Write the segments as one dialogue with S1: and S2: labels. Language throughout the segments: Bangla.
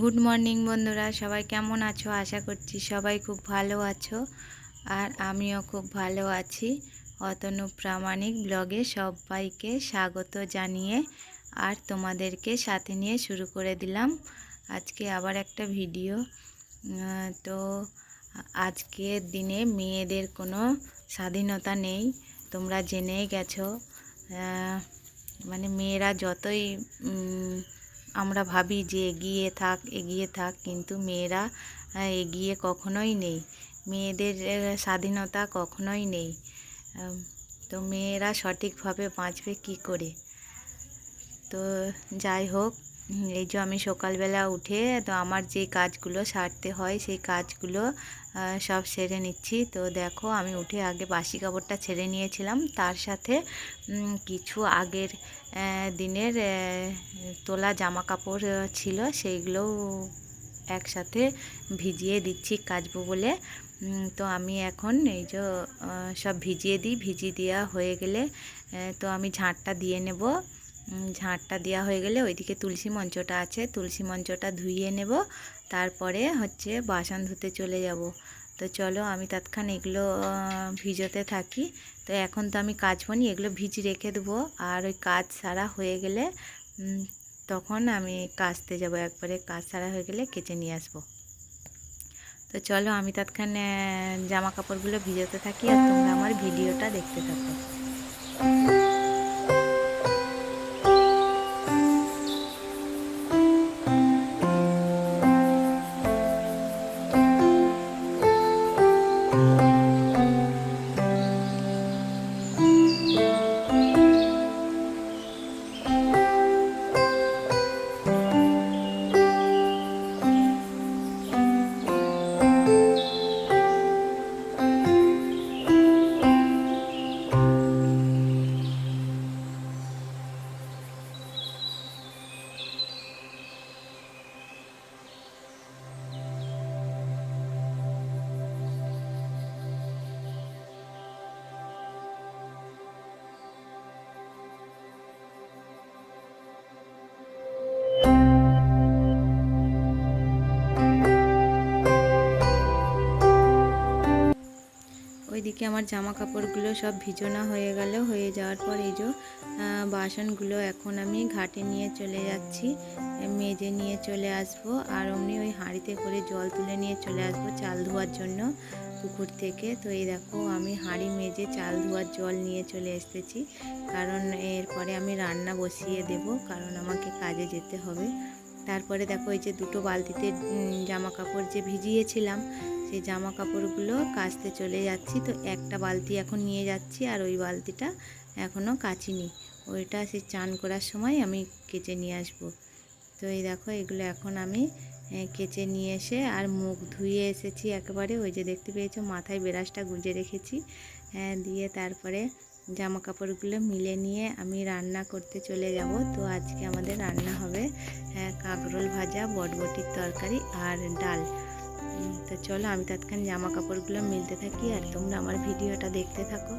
S1: গুড মর্নিং বন্ধুরা, সবাই কেমন আছো? আশা করছি সবাই খুব ভালো আছো আর আমিও খুব ভালো আছি। অতনু প্রামাণিক ব্লগে সবাইকে স্বাগত জানিয়ে আর তোমাদেরকে সাথে নিয়ে শুরু করে দিলাম আজকে আবার একটা ভিডিও। তো আজকের দিনে মেয়েদের কোনো স্বাধীনতা নেই, তোমরা জেনেই গেছো। মানে মেয়েরা যতই আমরা ভাবি যে এগিয়ে থাক এগিয়ে থাক, কিন্তু মেয়েরা এগিয়ে কখনোই নেই। মেয়েদের স্বাধীনতা কখনোই নেই। তো মেয়েরা সঠিকভাবে বাঁচবে কি করে? তো যাই হোক এই যে আমি সকালবেলা উঠে তো আমার যে কাজগুলো সারতে হয় সেই কাজগুলো সব সেরে নিচ্ছি। তো দেখো আমি উঠে আগে বাসি কাপড়টা ছেড়ে নিয়েছিলাম। তার সাথে কিছু আগের দিনের তোলা জামা কাপড় ছিল সেইগুলোও একসাথে ভিজিয়ে দিচ্ছি কাচবো বলে। তো আমি এখন এই যে সব ভিজিয়ে দিই। ভিজিয়ে দেওয়া হয়ে গেলে তো আমি ঝাঁটটা দিয়ে নেব। ঝাঁটটা দেওয়া হয়ে গেলে ওইদিকে তুলসী মঞ্চটা আছে। তুলসী মঞ্চটা ধুইয়ে নেব, তারপরে হচ্ছে বাসন ধুতে চলে যাব। তো চলো আমি তৎক্ষণ এগুলো ভিজোতে থাকি। তো এখন তো আমি কাচবো নি এগুলো ভিজি রেখে দেবো। আর ওই কাজ সারা হয়ে গেলে তখন আমি কাচতে যাব একবারে। কাজ সারা হয়ে গেলে কেচে নিয়ে আসব। তো চলো আমি তৎক্ষণ জামা কাপড়গুলো ভিজোতে থাকি। আর তোমরা আমার ভিডিওটা দেখতে থাকো। ওইদিকে আমার জামা কাপড়গুলো সব ভিজোনা হয়ে গেল, হয়ে যাওয়ার পর এই যে বাসনগুলো এখন আমি ঘাটে নিয়ে চলে যাচ্ছি, মেজে নিয়ে চলে আসব, আর অমনি ওই হাঁড়িতে করে জল তুলে নিয়ে চলে আসব চাল ধোয়ার জন্য পুকুর থেকে। তো এই দেখো, আমি হাঁড়ি মেজে চাল ধোয়ার জল নিয়ে চলে এসেছি, কারণ এরপরে আমি রান্না বসিয়ে দেব, কারণ আমাকে কাজে যেতে হবে। তারপরে দেখো এই যে দুটো বালতিতে জামা কাপড় যে ভিজিয়েছিলাম, সেই জামা কাপড়গুলো কাচতে চলে যাচ্ছি। তো একটা বালতি এখন নিয়ে যাচ্ছি আর ওই বালতিটা এখনও কাচিনি। ওইটা সে চান করার সময় আমি কেচে নিয়ে আসব। তো এই দেখো, এগুলো এখন আমি কেচে নিয়ে এসে আর মুখ ধুয়ে এসেছি একেবারে। ওই যে দেখতে পেয়েছ, মাথায় ব্রাশটা গুঁজে রেখেছি। দিয়ে তারপরে জামা কাপড়গুলো মিলে নিয়ে আমি রান্না করতে চলে যাব। তো আজকে আমাদের রান্না হবে হ্যাঁ কাঁকরোল ভাজা, বটবটির তরকারি আর ডাল। তো চলো আমি তৎক্ষণ জামা কাপড়গুলো মিলতে থাকি আর তোমরা আমার ভিডিওটা দেখতে থাকো।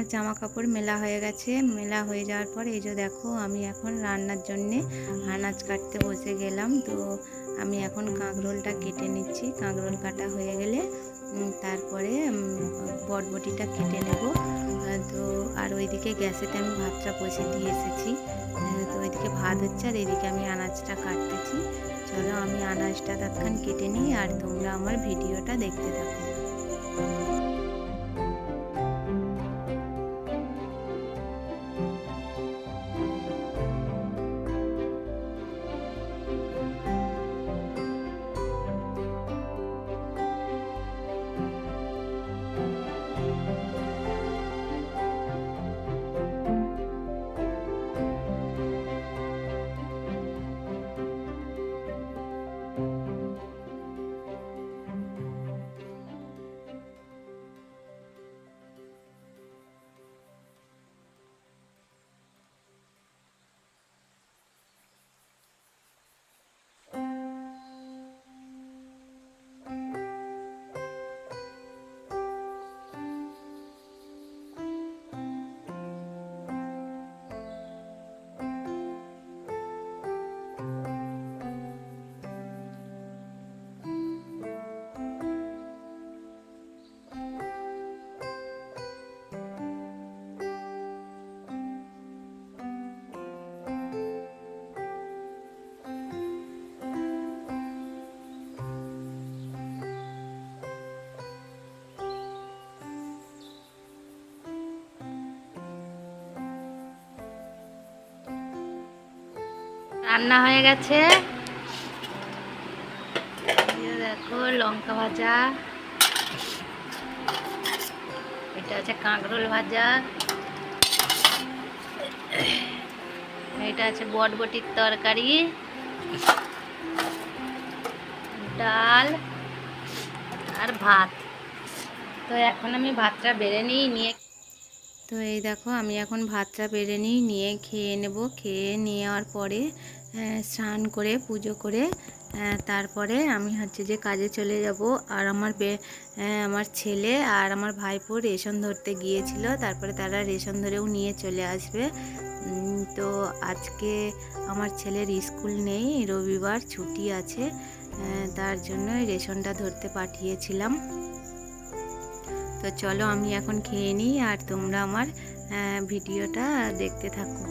S1: আমার জামা কাপড় মেলা হয়ে গেছে। মেলা হয়ে যাওয়ার পর এই যে দেখো, আমি এখন রান্নার জন্যে আনাজ কাটতে বসে গেলাম। তো আমি এখন কাঁকরোলটা কেটে নিচ্ছি। কাঁকরোল কাটা হয়ে গেলে তারপরে বটবটিটা কেটে নেব। তো আর ওইদিকে গ্যাসেতে আমি ভাতটা বসে দিয়ে এসেছি। তো ওইদিকে ভাত হচ্ছে আর এদিকে আমি আনাজটা কাটতেছি। চলো আমি আনাজটা তৎক্ষণ কেটে নিই আর তোমরা আমার ভিডিওটা দেখতে থাকো। রান্না হয়ে গেছে। দেখো, লঙ্কা ভাজা। এটা আছে কাঁকরোল ভাজা। এটা আছে বটবটির তরকারি। ডাল আর ভাত। তো এখন আমি ভাতটা বেড়ে নিই, নিয়ে তো এই দেখো, আমি এখন ভাতটা বেড়ে নিই, নিয়ে খেয়ে নেব। খেয়ে নেওয়ার পরে স্নান করে, পুজো করে তারপরে আমি হচ্ছে যে কাজে চলে যাব। আর আমার বে আমার ছেলে আর আমার ভাইপো রেশন ধরতে গিয়েছিল। তারপরে তারা রেশন ধরেও নিয়ে চলে আসবে। তো আজকে আমার ছেলের স্কুল নেই, রবিবার ছুটি আছে। তার জন্য রেশনটা ধরতে পাঠিয়েছিলাম। তো চলো আমি এখন খেয়ে নিই আর তোমরা আমার ভিডিওটা দেখতে থাকো।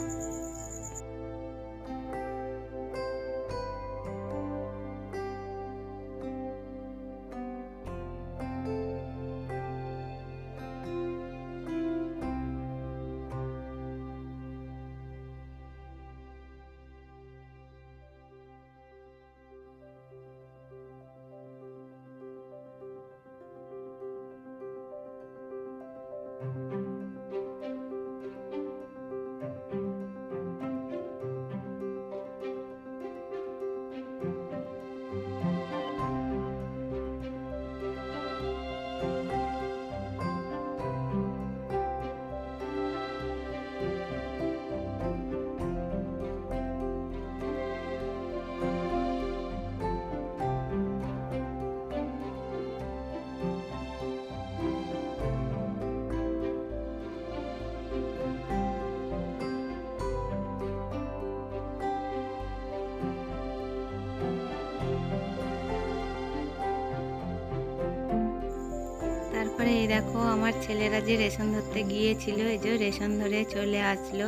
S1: তারপরে এই দেখো আমার ছেলেরা যে রেশন ধরতে গিয়েছিল, এই যে রেশন ধরে চলে আসলো।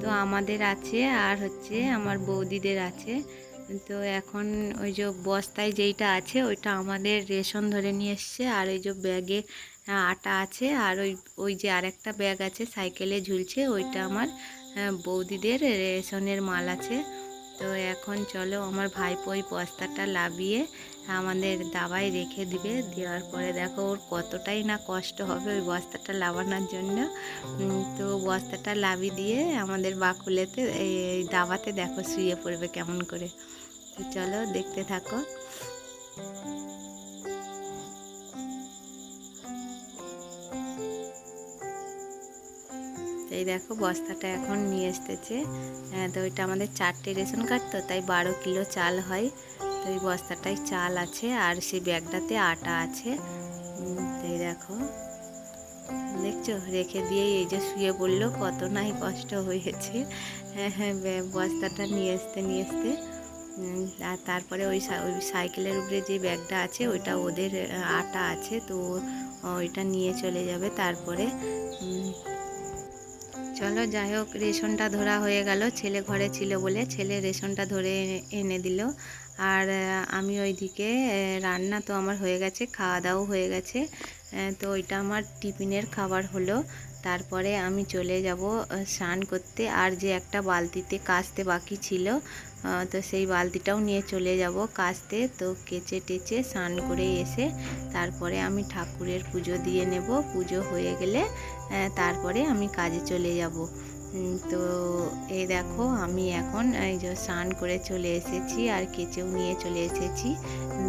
S1: তো আমাদের আছে আর হচ্ছে আমার বৌদিদের আছে। তো এখন ওই যে বস্তায় যেইটা আছে, ওইটা আমাদের রেশন ধরে নিয়ে এসছে। আর ওই যে ব্যাগে আটা আছে, আর ওই ওই যে আরেকটা ব্যাগ আছে সাইকেলে ঝুলছে, ওইটা আমার বৌদিদের রেশনের মাল আছে। তো এখন চলো আমার ভাইপো ওই বস্তাটা লাভিয়ে আমাদের দাবায় রেখে দিবে। দেওয়ার পরে দেখো ওর কতটাই না কষ্ট হবে ওই বস্তাটা লাভানোর জন্য। তো বস্তাটা লাভি দিয়ে আমাদের বাকুলেতে এই দাবাতে দেখো শুয়ে পড়বে কেমন করে। তো চলো দেখতে থাকো। এই দেখো বস্তাটা এখন নিয়ে এসতেছে তো ওইটা আমাদের চারটে রেশন কার্ড তো, তাই বারো কিলো চাল হয়। তো এই বস্তাটায় চাল আছে আর সেই ব্যাগটাতে আটা আছে। এই দেখো। দেখছ? রেখে দিয়ে এই যে শুয়ে পড়ল। কত নাই কষ্ট হয়েছে। হ্যাঁ হ্যাঁ বস্তাটা নিয়ে আসতে নিয়ে আসতে। আর তারপরে ওই ওই সাইকেলের উপরে যে ব্যাগটা আছে, ওইটা ওদের, আটা আছে। তো ওইটা নিয়ে চলে যাবে। তারপরে চলো যাই হোক রেশনটা ধরা হয়ে গেল। ছেলে ঘরে ছিল বলে ছেলে রেশনটা ধরে এনে দিল। আর আমি ওইদিকে রান্না তো আমার হয়ে গেছে খাওয়া দাওয়াও হয়ে গেছে। তো ওইটা আমার টিফিনের খাবার হলো। তারপরে আমি চলে যাব স্নান করতে। আর যে একটা বালতিতে কাচতে বাকি ছিল তো সেই বালতিটাও নিয়ে চলে যাব কাচতে তো কেচে টেচে স্নান করে এসে তারপরে আমি ঠাকুরের পুজো দিয়ে নেব। পুজো হয়ে গেলে তারপরে আমি কাজে চলে যাব। তো এই দেখো, আমি এখন এই যে স্নান করে চলে এসেছি আর কেচেও নিয়ে চলে এসেছি।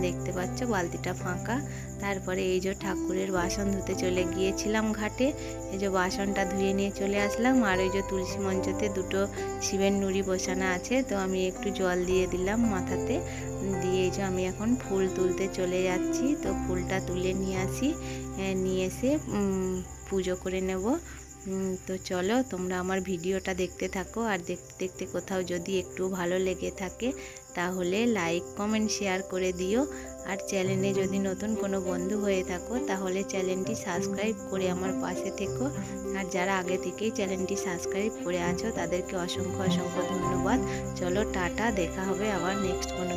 S1: দেখতে পাচ্ছ বালতিটা ফাঁকা। তারপরে এই যে ঠাকুরের বাসন ধুতে চলে গিয়েছিলাম ঘাটে। এই যে বাসনটা ধুয়ে নিয়ে চলে আসলাম আর ওই যে তুলসী মঞ্চতে দুটো শিবের নুড়ি বসানো আছে। তো আমি একটু জল দিয়ে দিলাম মাথাতে। দিয়ে এই যে আমি এখন ফুল তুলতে চলে যাচ্ছি। তো ফুলটা তুলে নিয়ে আসি। নিয়ে এসে পুজো করে নেব। তো চলো তোমরা আমার ভিডিওটা দেখতে থাকো আর দেখতে দেখতে কোথাও যদি একটু ভালো লেগে থাকে তাহলে লাইক কমেন্ট শেয়ার করে দিও। আর চ্যানেলে যদি নতুন কোনো বন্ধু হয়ে থাকো তাহলে চ্যানেলটি সাবস্ক্রাইব করে আমার পাশে থেকো। আর যারা আগে থেকেই চ্যানেলটি সাবস্ক্রাইব করে আছো তাদেরকে অসংখ্য অসংখ্য ধন্যবাদ। চলো টাটা, দেখা হবে আবার নেক্সট কোনো